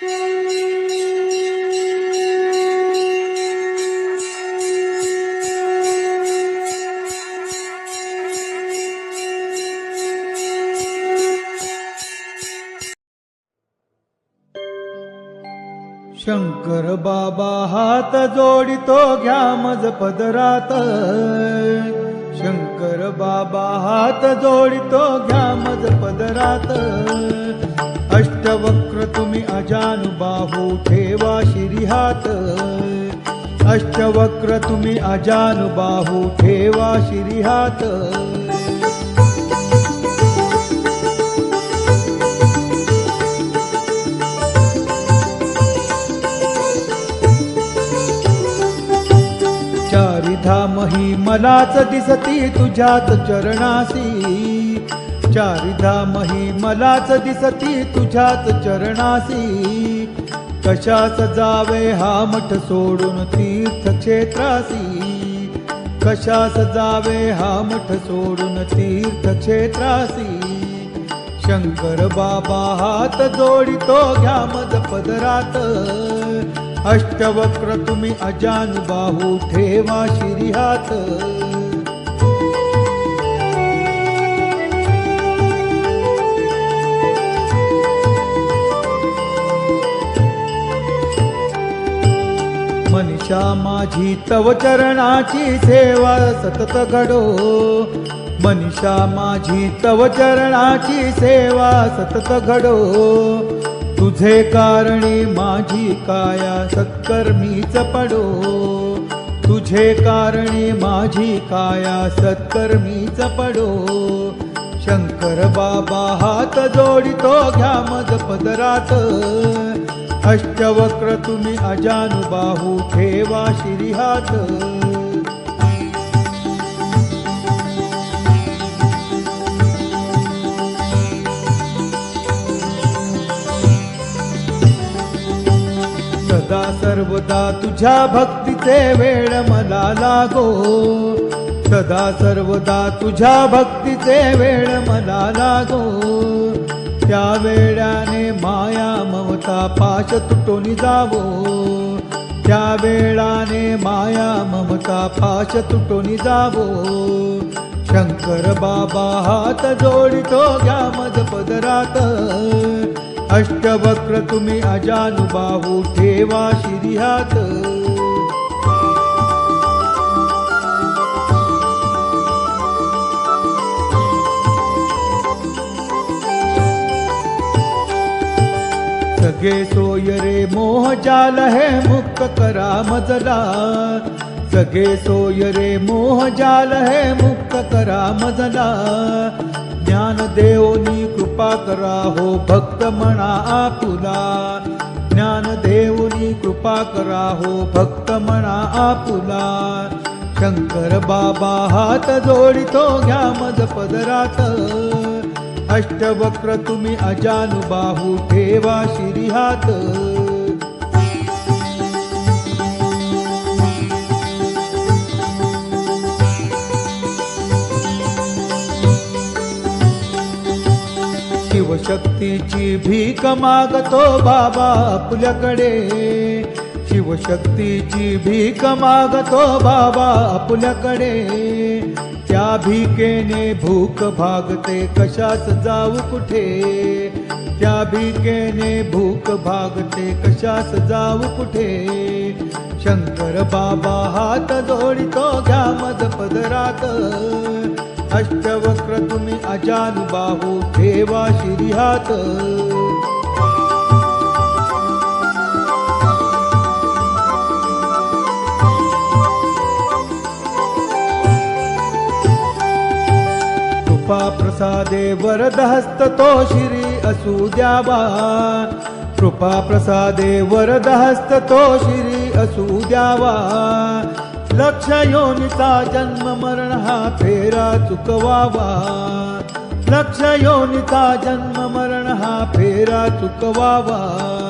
शंकर बाबा हात जोडितो घ्या मज पदरात. शंकर बाबा हात जोडितो घ्या मज पदरात. अष्टवक्र तुम्ही अजानुबाहू ठेवा शिरीहात अष्टवक्र तुम्ही अजानुबाहू ठेवा शिरी हात. चारिधाम ही मलाच दिसती तुझ्यात चरणासी. चारिधामही मलाच दिसती तुझ्यात चरणासी. कशास जावे हा मठ सोडून तीर्थक्षेत्रासी? कशास जावे हा मठ सोडून तीर्थक्षेत्रासी? शंकर बाबा हात जोडितो घ्या मज पदरात. अष्टवक्र तुम्ही अजानुबाहू ठेवा शिरी हात आशा माझी तव चरणाची सेवा सतत घडो. मनीषा माझी तव चरणाची सेवा सतत घडो. तुझे कारणी माझी काया सत्कर्मीच पडो. तुझे कारणी माझी काया सत्कर्मीच पडो. शंकर बाबा हात जोडितो घ्या मज पदरात. अष्टवक्र तुम्ही अजानुबाहू ठेवा शिरीहात सदा सर्वदा तुझ्या भक्तीचे वेळ मला लागो. सदा सर्वदा तुझ्या भक्तीचे वेळ मला लागो. त्या वेळाने माया ममता पाश तुटोनी जावो. त्या वेळाने माया ममता पाश तुटोनी जावो. शंकर बाबा हात जोडितो घ्या मज पदरात. अष्टवक्र तुम्ही अजानुबाहू ठेवा शिरी हात सोय रे मोह जाल है मुक्त करा मजला. सगळे सोय रे मोह जाल है मुक्त करा मजला. ज्ञान देवनी कृपा करा हो भक्त म्हणा आपुला. ज्ञान देवनी कृपा करा हो भक्त म्हणा आपुला. शंकर बाबा हात जोडितो घ्या मज पदरात. अष्टवक्र तुम्ही अजानुबाहू ठेवा शिरीहात शिवशक्तीची भीक मागतो बाबा आपल्याकडे. शिवशक्तीची भीक मागतो बाबा आपल्याकडे. त्या भीकेने भूक भागते कशाच जाऊ कुठे? त्या भीकेने भूक भागते कशाच जाऊ कुठे? शंकर बाबा हात जोडितो घ्या मज पदरात. अष्टवक्र तुम्ही अजानुबाहू ठेवा श्री हात. कृपाप्रसादे प्रसाद वरदहस्तो शिरि अस्वा कृपा प्रसाद वरदहस्ो शिरि असु द्यावा लक्षोनिता जन्म मरणेरा चुकवा वा।